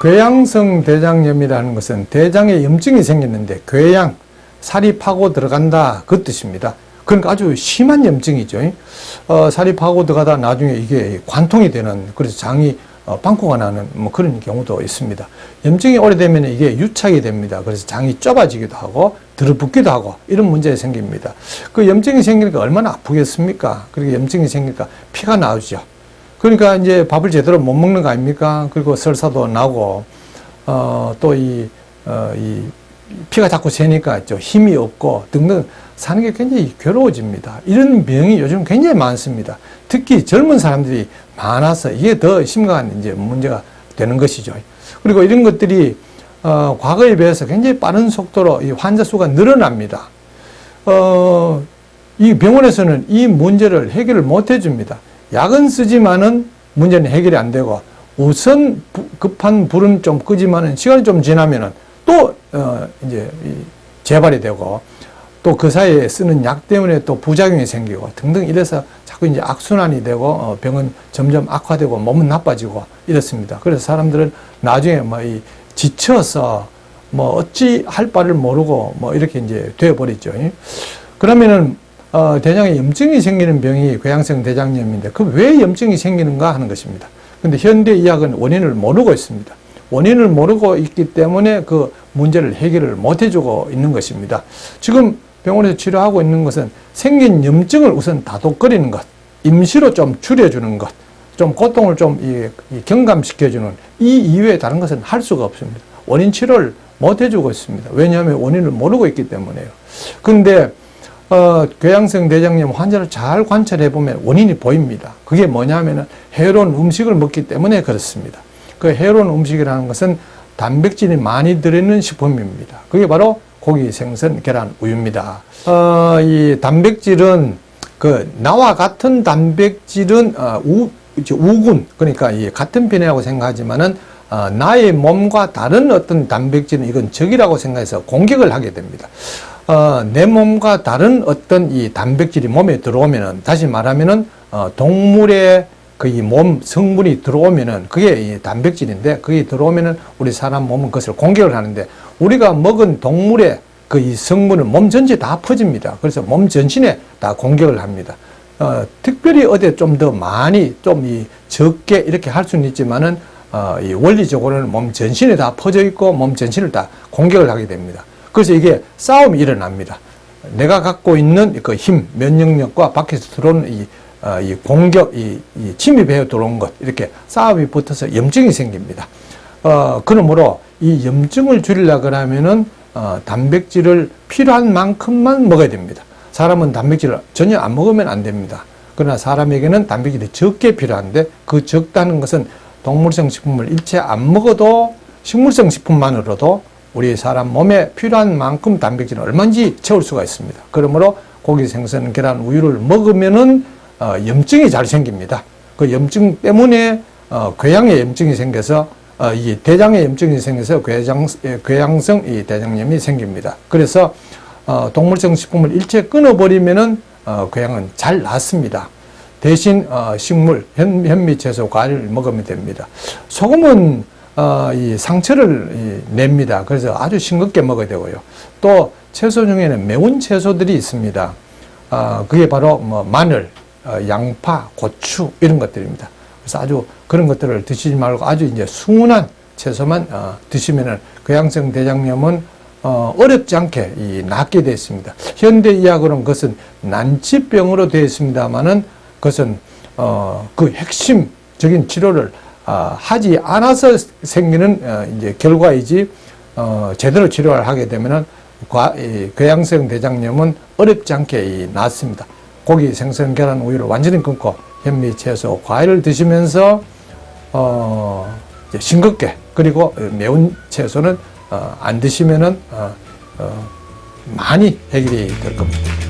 궤양성 대장염이라는 것은 대장에 염증이 생기는데 궤양, 살이 파고 들어간다 그 뜻입니다. 그러니까 아주 심한 염증이죠. 어, 살이 파고 들어가다 나중에 이게 관통이 되는 그래서 장이 어, 빵꾸가 나는 뭐 그런 경우도 있습니다. 염증이 오래되면 이게 유착이 됩니다. 그래서 장이 좁아지기도 하고 들어붙기도 하고 이런 문제가 생깁니다. 그 염증이 생기니까 얼마나 아프겠습니까? 그리고 염증이 생기니까 피가 나오죠. 그러니까 이제 밥을 제대로 못 먹는 거 아닙니까? 그리고 설사도 나고 어, 또 이, 어, 이 피가 자꾸 새니까 좀 힘이 없고 등등 사는 게 굉장히 괴로워집니다. 이런 병이 요즘 굉장히 많습니다. 특히 젊은 사람들이 많아서 이게 더 심각한 이제 문제가 되는 것이죠. 그리고 이런 것들이 어, 과거에 비해서 굉장히 빠른 속도로 이 환자 수가 늘어납니다. 어, 이 병원에서는 이 문제를 해결을 못 해줍니다. 약은 쓰지만은 문제는 해결이 안 되고 우선 부- 급한 불은 좀 끄지만은 시간이 좀 지나면은 또 어, 이제 이 재발이 되고 또 그 사이에 쓰는 약 때문에 또 부작용이 생기고 등등 이래서 자꾸 이제 악순환이 되고 어, 병은 점점 악화되고 몸은 나빠지고 이렇습니다. 그래서 사람들은 나중에 뭐 이 지쳐서 뭐 어찌 할 바를 모르고 뭐 이렇게 이제 되어버리죠. 그러면은 어, 대장에 염증이 생기는 병이 궤양성 대장염인데 그 왜 염증이 생기는가 하는 것입니다. 근데 현대 의학은 원인을 모르고 있습니다. 원인을 모르고 있기 때문에 그 문제를 해결을 못 해주고 있는 것입니다. 지금 병원에서 치료하고 있는 것은 생긴 염증을 우선 다독거리는 것, 임시로 좀 줄여주는 것, 좀 고통을 좀 경감시켜주는 이 이외에 다른 것은 할 수가 없습니다. 원인 치료를 못 해주고 있습니다. 왜냐하면 원인을 모르고 있기 때문에요. 그런데 어, 궤양성 대장염 환자를 잘 관찰해 보면 원인이 보입니다. 그게 뭐냐면은 해로운 음식을 먹기 때문에 그렇습니다. 그 해로운 음식이라는 것은 단백질이 많이 들어있는 식품입니다. 그게 바로 고기, 생선, 계란, 우유입니다. 어, 이 단백질은 그 나와 같은 단백질은 어, 우, 우군 그러니까 이 같은 편이라고 생각하지만은 어, 나의 몸과 다른 어떤 단백질은 이건 적이라고 생각해서 공격을 하게 됩니다. 어, 내 몸과 다른 어떤 이 단백질이 몸에 들어오면은 다시 말하면은 어, 동물의 그 이 몸 성분이 들어오면은 그게 이 단백질인데 그게 들어오면은 우리 사람 몸은 그것을 공격을 하는데 우리가 먹은 동물의 그 이 성분은 몸 전체에 다 퍼집니다. 그래서 몸 전신에 다 공격을 합니다. 어, 특별히 어디 좀더 많이 좀 이 적게 이렇게 할 수는 있지만은 어, 이 원리적으로는 몸 전신에 다 퍼져 있고 몸 전신을 다 공격을 하게 됩니다. 그래서 이게 싸움이 일어납니다. 내가 갖고 있는 그 힘, 면역력과 밖에서 들어오는 이, 어, 이 공격, 이, 이 침입해 들어온 것, 이렇게 싸움이 붙어서 염증이 생깁니다. 어, 그러므로 이 염증을 줄이려 그러면은 어, 단백질을 필요한 만큼만 먹어야 됩니다. 사람은 단백질을 전혀 안 먹으면 안 됩니다. 그러나 사람에게는 단백질이 적게 필요한데 그 적다는 것은 동물성 식품을 일체 안 먹어도 식물성 식품만으로도 우리 사람 몸에 필요한 만큼 단백질을 얼마든지 채울 수가 있습니다. 그러므로 고기, 생선, 계란, 우유를 먹으면은 어, 염증이 잘 생깁니다. 그 염증 때문에 어, 궤양에 염증이 생겨서 어, 이 대장에 염증이 생겨서 궤장, 예, 궤양성 이 대장염이 생깁니다. 그래서 어, 동물성 식품을 일체 끊어버리면은 어, 궤양은 잘 낫습니다. 대신 어, 식물, 현, 현미, 채소, 과일을 먹으면 됩니다. 소금은 어, 이 상처를 이, 냅니다. 그래서 아주 싱겁게 먹어야 되고요. 또 채소 중에는 매운 채소들이 있습니다. 어, 그게 바로 뭐 마늘, 어, 양파, 고추 이런 것들입니다. 그래서 아주 그런 것들을 드시지 말고 아주 이제 순한 채소만 어, 드시면은 궤양성 대장염은 어, 어렵지 않게 이 낫게 되어 있습니다. 현대 의학으로는 그것은 난치병으로 되어 있습니다만은 그것은 어, 그 핵심적인 치료를 아, 하지 않아서 생기는 어, 이제 결과이지 어, 제대로 치료를 하게 되면은 궤양성 대장염은 어렵지 않게 이, 낫습니다. 고기, 생선, 계란, 우유를 완전히 끊고 현미, 채소, 과일을 드시면서 어, 싱겁게 그리고 매운 채소는 어, 안 드시면은 어, 어, 많이 해결이 될 겁니다.